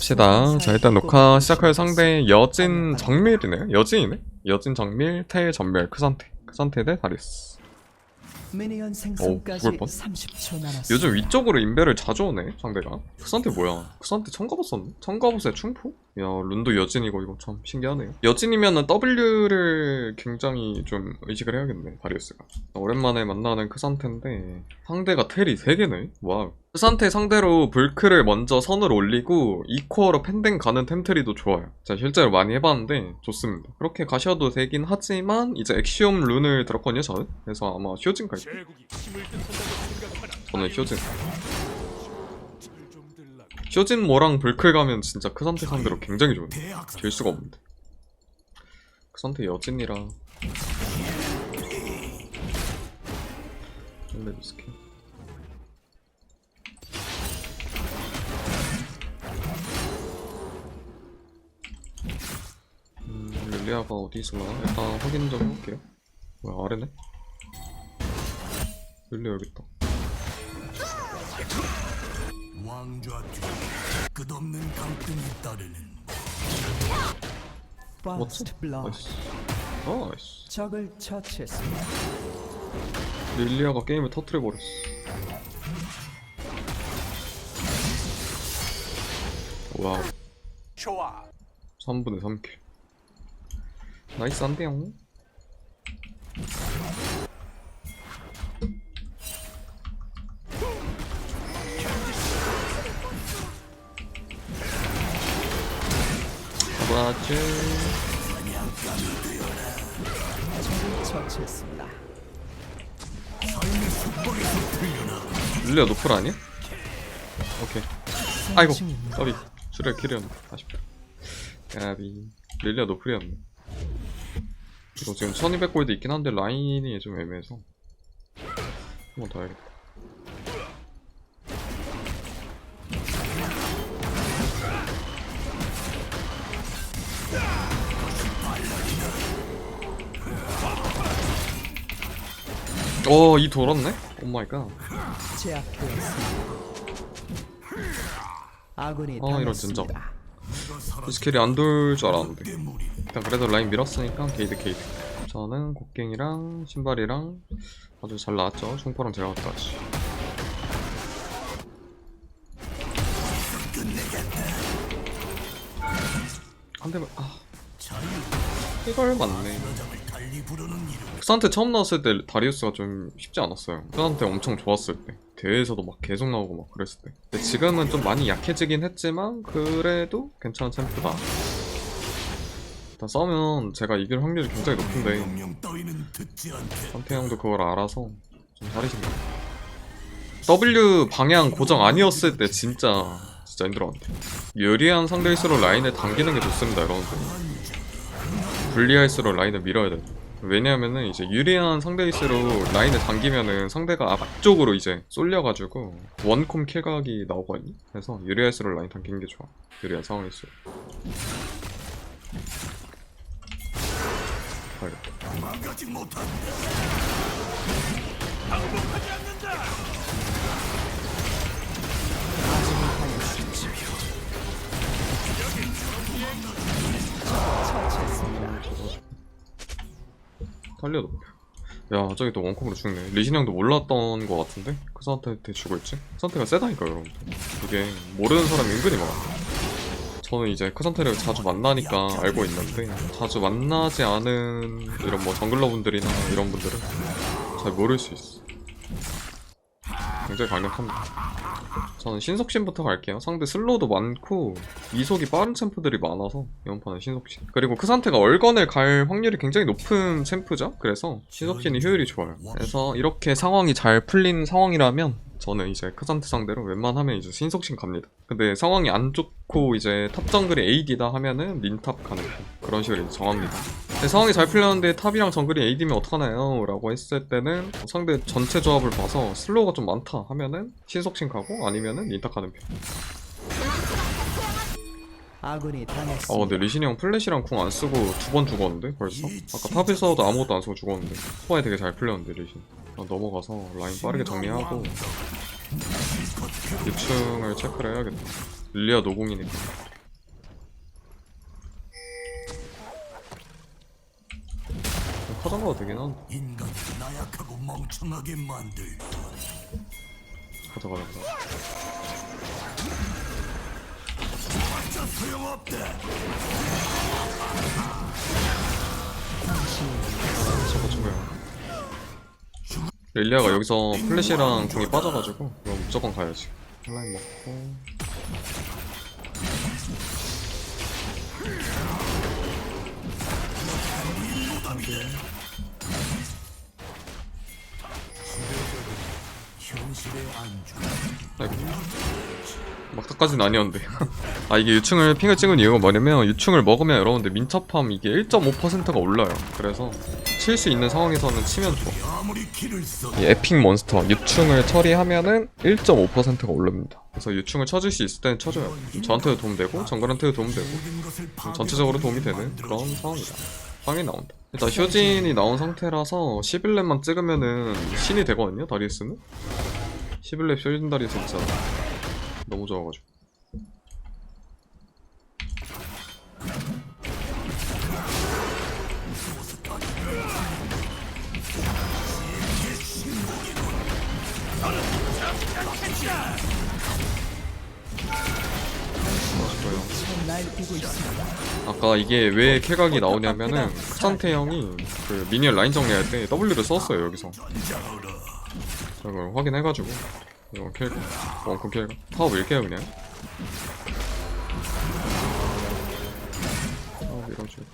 갑시다. 자 일단 녹화 시작할 상대 여진 정밀이네요. 여진이네. 여진 정밀, 태 전멸, 크산테. 크산테 대 다리스. 미니언 오, 생성까지 죽을 뻔. 30초 남았습니다. 요즘 위쪽으로 인베를 자주 오네 상대가. 크산테 뭐야? 크산테 청가봇 썼네? 청가봇에 충포? 야 룬도 여진이고 이거 참 신기하네요. 여진이면은 W를 굉장히 좀 의식을 해야겠네 다리우스가. 오랜만에 만나는 크산테인데 상대가 텔이 3개네? 와우. 크산테 상대로 불크를 먼저 선을 올리고 이코어로 펜댕 가는 템트리도 좋아요. 자 실제로 많이 해봤는데 좋습니다. 그렇게 가셔도 되긴 하지만 이제 엑시움 룬을 들었거든요 저는. 그래서 아마 쇼진 갈게요. 제국이 힘을 뜻한다고 생각하나? 저는 쇼진. 쇼진 모랑 불클 가면 진짜 크산테 상대로 굉장히 좋은데. 질 수가 없는데. 크산테 여진이라 원래 스킬 음, 릴리아가 어디 있을라? 일단 확인 좀 해볼게요. 뭐야 아래네? 릴리아 여기 있다 왕좌 뒤 끝없는 강등이 따르는 First blood. 나이스 아, 나이스 적을 처치했습니다. 릴리아가 게임을 터트려버렸어 와우 좋아. 3분의 3킬 나이스 한대요 처치했습니다. 릴리아 노플 아니야? 오케이. 아이고. 까비 줄에 킬이었네. 아쉽다 까비. 릴리아 노플이었네. 이거 지금 1200골드 있긴 한데 라인이 좀 애매해서. 한번 더 해야겠다 어, 이 돌았네? 오 마이 갓. 제압되었습니다. 아군이 아, 이런 진짜. 당했습니다. 이 스킬이 안 돌 줄 알았는데. 일단 그래도 라인 밀었으니까 게이드 게이드. 저는 곡괭이랑 신발이랑 아주 잘 나왔죠. 총포랑 제가 갖다 왔지. 한 대만 아 이걸 맞네. 크산테 처음 나왔을 때 다리우스가 좀 쉽지 않았어요. 크산테 엄청 좋았을 때. 대회에서도 막 계속 나오고 막 그랬을 때. 근데 지금은 좀 많이 약해지긴 했지만 그래도 괜찮은 챔프다. 일단 싸우면 제가 이길 확률이 굉장히 높은데 산태 형도 그걸 알아서 좀 잘해진다. W 방향 고정 아니었을 때 진짜 진짜 힘들었는데 유리한 상대일수록 라인을 당기는 게 좋습니다 여러분들 불리할수록 라인을 밀어야 돼 왜냐하면은 이제 유리한 상대일수록 라인을 당기면은 상대가 앞쪽으로 이제 쏠려가지고 원콤 킬각이 나오거든요. 그래서 유리할수록 라인 당기는 게 좋아. 유리한 상황일수록. 처치했습니다. 달려도 야 저기 또 원콤으로 죽네. 리신 형도 몰랐던 것 같은데? 그 상태한테 죽을지? 그 상태가 세다니까 여러분들. 이게 모르는 사람이 은근히 많아. 저는 이제 그 상태를 자주 만나니까 알고 있는데 자주 만나지 않은 이런 뭐 정글러분들이나 이런 분들은 잘 모를 수 있어 굉장히 강력합니다. 저는 신속신부터 갈게요. 상대 슬로우도 많고 이속이 빠른 챔프들이 많아서 이번 판은 신속신. 그리고 그 상태가 얼건을 갈 확률이 굉장히 높은 챔프죠? 그래서 신속신이 효율이 좋아요. 그래서 이렇게 상황이 잘 풀린 상황이라면 저는 이제 크산테 상대로 웬만하면 이제 신속신 갑니다. 근데 상황이 안 좋고 이제 탑 정글이 AD다 하면은 린탑 가는 편 그런 식으로 정합니다 근데 상황이 잘 풀렸는데 탑이랑 정글이 AD면 어떡하나요? 라고 했을 때는 상대 전체 조합을 봐서 슬로우가 좀 많다 하면은 신속신 가고 아니면은 린탑 가는 편 아군이 당했습니다. 아 근데 리신이 형 플래시랑 궁 안 쓰고 두 번 죽었는데 벌써? 아까 탑에서도 아무것도 안 쓰고 죽었는데 초반에 되게 잘 풀렸는데 리신 아, 넘어가서 라인 빠르게 정리하고 6층을 체크를 해야겠다 릴리아 노공이니까 가도 되긴 한데. 인간을 나약하고 멍청하게 만들다. 가자 가자 가자 진짜. 저거 죽어요 릴리아가 여기서 플래시랑 궁이 빠져가지고 이거 무조건 가야지. 헬라인 먹고. 현 아이고 막타까지는 아니었는데. 아 이게 유충을 핑을 찍은 이유가 뭐냐면 유충을 먹으면 여러분들 민첩함 이게 1.5%가 올라요. 그래서 칠 수 있는 상황에서는 치면 좋아. 이 에픽 몬스터 유충을 처리하면은 1.5%가 오릅니다. 그래서 유충을 쳐줄 수 있을 때는 쳐줘요. 저한테도 도움되고 정글한테도 도움되고 전체적으로 도움이 되는 그런 상황이다. 상이 나온다. 일단 효진이 나온 상태라서 11렙만 찍으면은 신이 되거든요 다리우스는 11렙 효진 다리우스 진짜 너무 좋아가지고. 아까 이게 왜 쾌각이 나오냐면은 크산테 형이 그 미니언 라인 정리할 때 W를 썼어요 여기서 이걸 확인해가지고 이거 킬까? 원콤 킬까? 타워 밀게요 그냥 타워 밀어주고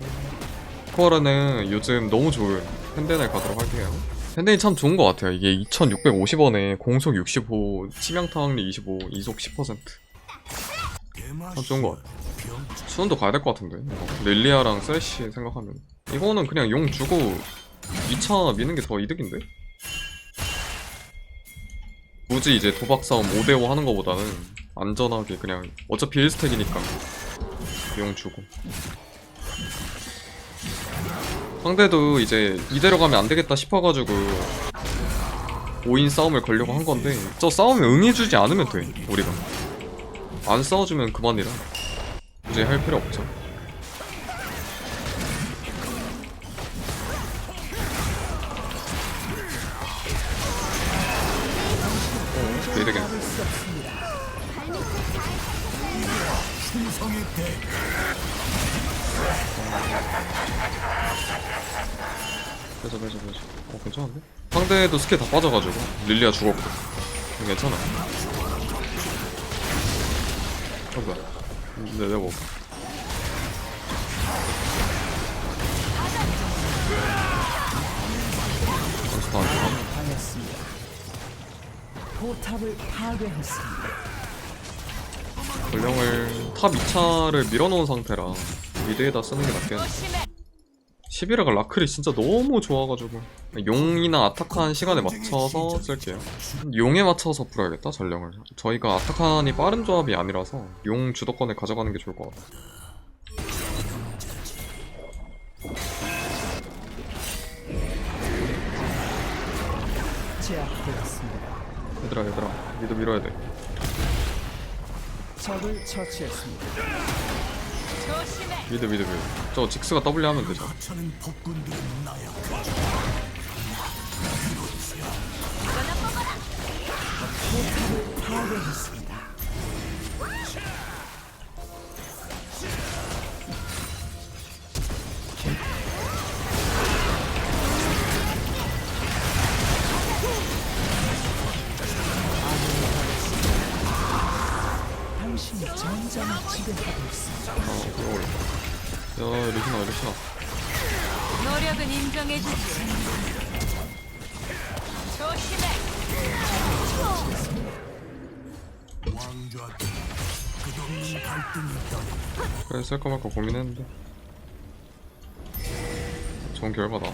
코어라는 요즘 너무 좋은 펜덴을 가도록 할게요 펜덴이 참 좋은 것 같아요 이게 2650원에 공속 65 치명타 확률 25 이속 10%참 좋은 것 같아 수원도 가야 될 것 같은데 이거. 릴리아랑 세시 생각하면 이거는 그냥 용 주고 2차 미는 게 더 이득인데? 굳이 이제 도박 싸움 5대5 하는 거보다는 안전하게 그냥 어차피 1스택이니까 용 주고. 상대도 이제 이대로 가면 안 되겠다 싶어가지고 5인 싸움을 걸려고 한 건데 저 싸움에 응해주지 않으면 돼 우리가. 안 싸워주면 그만이라. 굳이 할 필요 없죠. 상대도 스킬 다 빠져가지고 릴리아 죽었고 이거 괜찮아. 어 뭐야? 네 내가. 당했습니다. 포탑을 파괴했습니다. 전령을 탑 2차를 밀어놓은 상태라 미드에다 쓰는 게 낫겠네 11회가 라클이 진짜 너무 좋아가지고. 용이나 아타칸 시간에 맞춰서 쓸게요. 용에 맞춰서 풀어야겠다 전령을. 저희가 아타칸이 빠른 조합이 아니라서 용 주도권을 가져가는 게 좋을 것 같아 제압되었습니다. 얘들아 얘들아. 미드 밀어야 돼. 적을 처치했습니다. 미드 미드 미드. 저거 직스가 W 하면 되죠 야 리시나 리시나 노력은 인정해주지. 조심해. 그래 쓸까 말까 고민했는데. 좋은 결과다.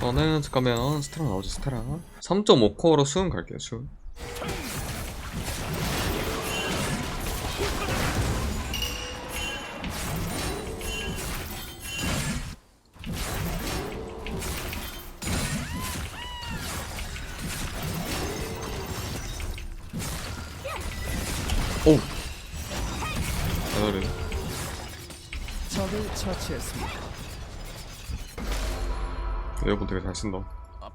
저는 잠깐만 스테라 나오지 스테라 3.5코어로 수은 갈게요 수 오우 나를. 적을 처치했습니다. 여러분 되게 잘 쓴다. 아.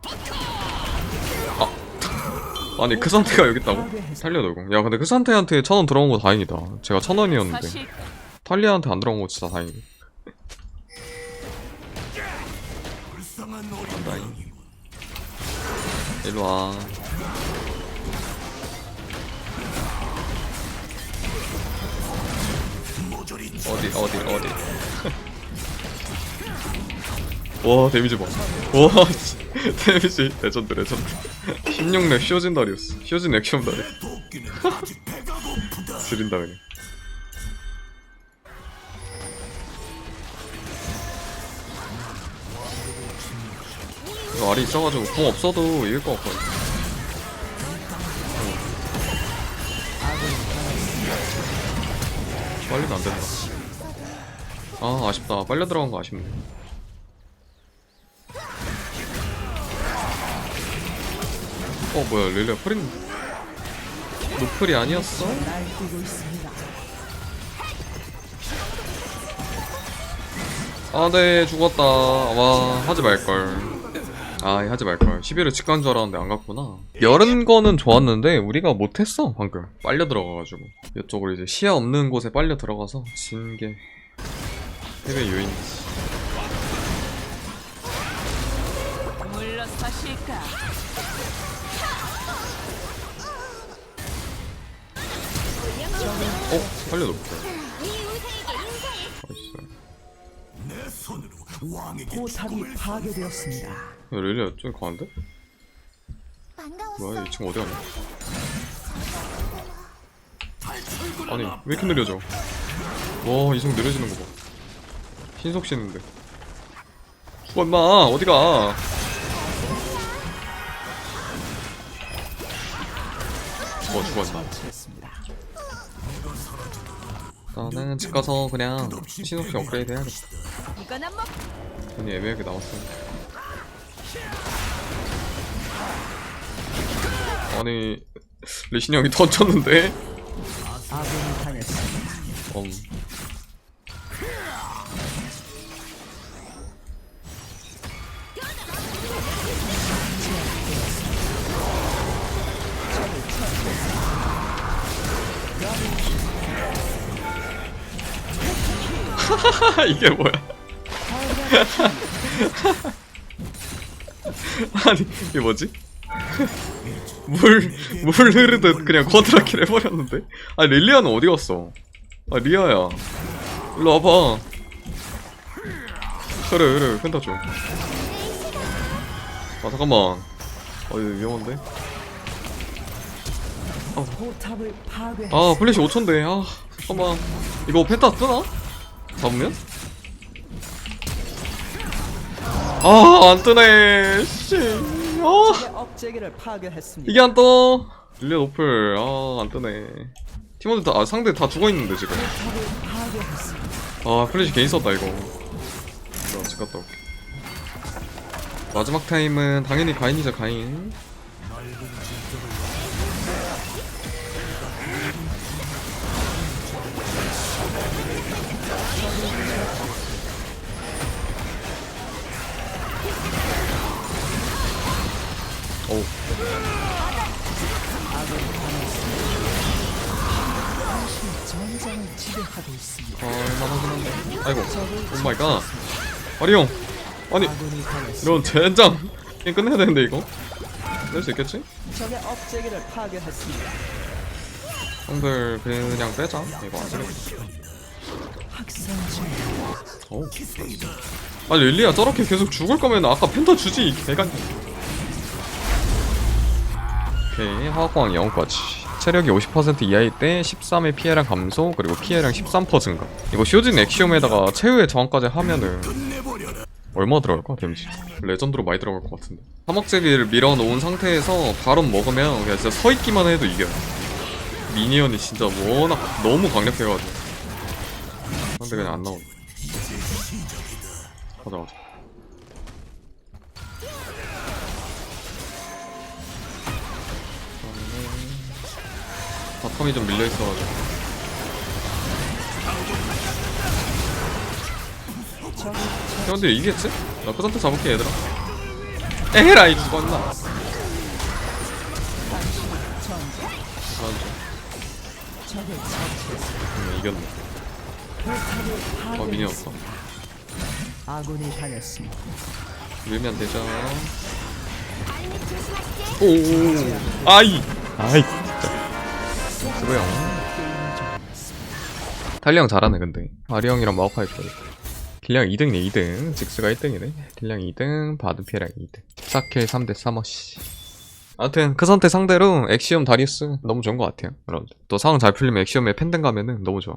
아니 크산테가 여기 있다고? 탈리아도 야 근데 크산테한테 천 원 들어온 거 다행이다. 제가 천 원이었는데. 탈리아한테 안 들어온 거 진짜 다행이네. 일로와. 어디 어디 어디. 와 데미지 봐. 와 씨. 데미지 레전드 레전드. 16렙 쇼진 다리우스. 쇼진 액션 다리. 지린다 그냥. 이거 알이 있어가지고 궁 없어도 이길 것 같거든. 빨리는 안 된다. 아 아쉽다. 빨려 들어간 거 아쉽네. 어 뭐야 릴리아 프린 노플이 아니었어? 날뛰고 있습니다. 아, 네, 죽었다. 와, 하지 말걸. 아, 하지 말걸. 11을 직관 줄 알았는데 안 갔구나. 열은 거는 좋았는데, 우리가 못했어, 방금. 빨려 들어가가지고. 이쪽으로 이제 시야 없는 곳에 빨려 들어가서, 진 게. 해외 요인이지. 물러서실까? 어? 내 손으로 왕에게 포탑이 파괴되었습니다. 야, 릴리아 좀 가는데? 뭐야, 이 친구 어디 가냐? 아니, 왜 이렇게 느려져? 와, 이 친구 느려지는 거 봐. 신속 씨는데. 죽어, 임마! 어디가? 죽어, 죽어, 임마. 나는 집 가서 그냥 신속 씨 업그레이드 해야겠다. 돈이 애매하게 남았어. 아니, 리신 형이 던졌는데? 음. 이게 뭐야? 아니 이게 뭐지? 물, 물 흐르듯 그냥 쿼드라킬 해버렸는데? 아 릴리아는 어디 갔어? 아 리아야 일로 와봐 그래 그래 펜타 줘 아 잠깐만 어 이거 위험한데? 파괴했습니다. 아 플래시 5천대 아 잠깐만 이거 펜타 뜨나? 잡으면? 아 안 뜨네 씨 아. 적의 업체계를 파괴했습니다. 이게 안 떠. 릴리아 노플. 아, 안 뜨네. 팀원들 다, 아, 상대 다 죽어 있는데, 지금. 아, 플래시 괜히 썼다, 이거. 나 집 갔다 올게. 마지막 타임은 당연히 가인이죠, 가인. 오, 있습니다. 할만하긴 한데. 아이고, 오 마이 갓. 아리 형. 아니. 이런 젠장. 게임 끝내야 되는데, 이거. 낼 수 있겠지? 적의 업체계를 파괴했습니다. 형들, 그냥 빼자. 이거 안 되겠다. 오. 아니 릴리아 저렇게 계속 죽을 거면 아까 펜타 주지 이 개간 오케이 화학광 영까지 체력이 50% 이하일 때 13의 피해량 감소 그리고 피해량 13% 증가. 이거 쇼진 엑시움에다가 최후의 저항까지 하면은 얼마 들어갈까 데미지? 레전드로 많이 들어갈 것 같은데. 사막제비를 밀어놓은 상태에서 바로 먹으면 그냥 진짜 서있기만 해도 이겨요. 미니언이 진짜 워낙 너무 강력해가지고. 근데 그냥 안 나오네. 가자 가자 바텀이 좀 밀려있어가지고 야, 근데 이기겠지? 나 크산테 잡을게 얘들아 에라이 죽었나 적을 처치했습니다. 음, 이겼네 어 미니 없어. 아군이 당했습니다. 밀면 안 되죠 오 아이 아이 달리 형 잘하네 근데. 아리 형이랑 마오카이 거 딜량 2등이네 2등. 직스가 1등이네. 딜량 2등 바드피랑 2등. 14킬 3대 3어시 아무튼 그 상태 상대로 엑시엄 다리우스 너무 좋은 것 같아요 여러분들. 또 상황 잘 풀리면 엑시엄에 팬등 가면은 너무 좋아